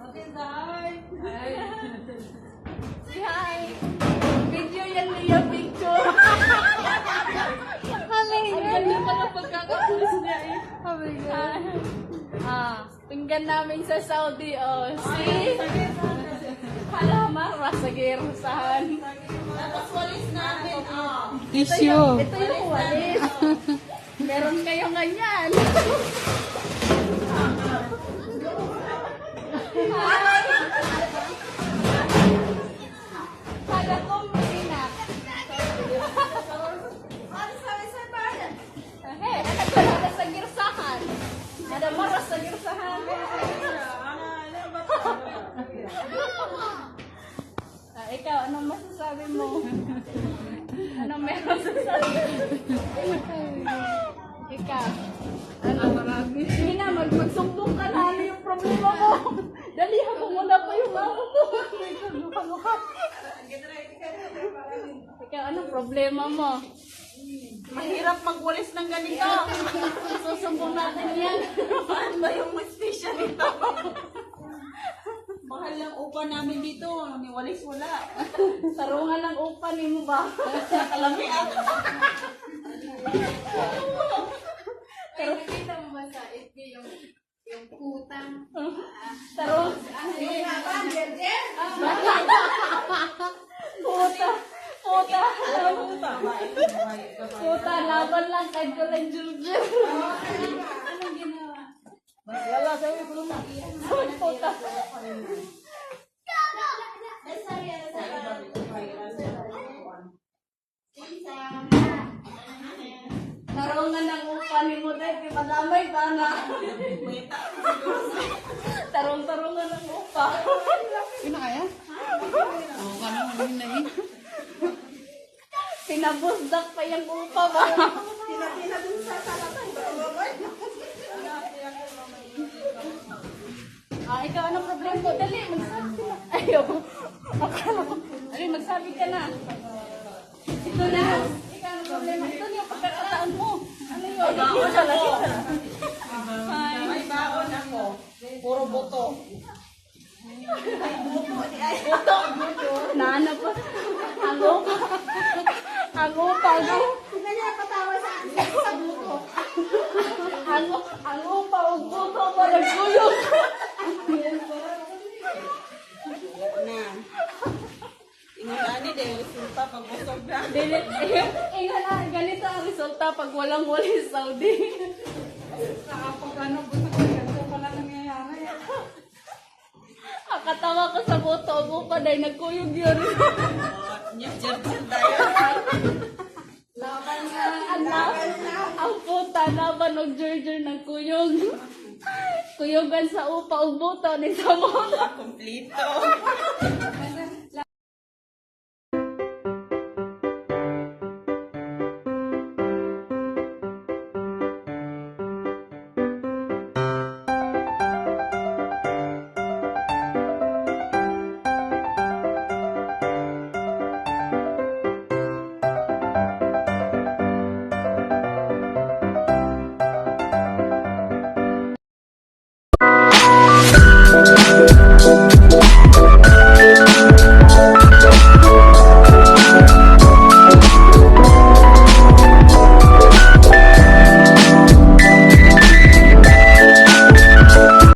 walis. Hi! Si hi! Video yan niya, picture. Halay Ang ganda pala pagkakapulis niya eh. Hi! Ah, pinggan namin sa Saudi, oh. See? Halaman, rasagirasahan. Tapos walis namin, oh. Tissue. Ito yung walis. Meron kayo ganyan. Ikaw. Ano? Marami. Sige na, mag magsumbong ka na. Ano yung problema mo? Dali, habang wala pa yung amo mo. Ikaw, anong problema mo? Mahirap magwalis ng ganito. Susumbong natin yan. Ano ba yung special nito? Mahal lang upa namin dito. Ni Walis wala. Tarungan ng upa ni mo ba? Kalamian. Pero nakita mo ba sa FB yung yung putang? Tarong. Puta. Puta. Puta, laban lang kay Julan Juljul. Anong ginawa? Wala, sabi ko na. Sabi puta. Tarungan ng upa ni mo dahil madamay ba na? Tarong-tarungan ng upa. Yun na kaya? Oo, kano mo na eh. Pinabusdak pa yung upa ba? Ah, ikaw anong problema mo? Dali, magsabi ka na. Ayaw. Akala ko. Magsabi ka na. Ito na. Ikaw anong problema? Ito na yung talaga. Hi. May baon ako. Puro buto. Buto. Nana pa. Ang upa. Ang upa. Ang upa. Ang ang upa. Ang buto pa nagkuyog. Na. Ingani dahil resulta pag busog na. Dili, ingat na, ganito ang resulta pag walang wali sa Saudi. Kapag ano, gusto ko ganito pala nangyayari. Akatawa ko sa boto mo pa dahil nagkuyog yun. Nyap jab tayo. Laban ang anak. Ang puta, laban og Georgia ng kuyog. Kuyogan sa upa og boto ni sa moto. Kompleto.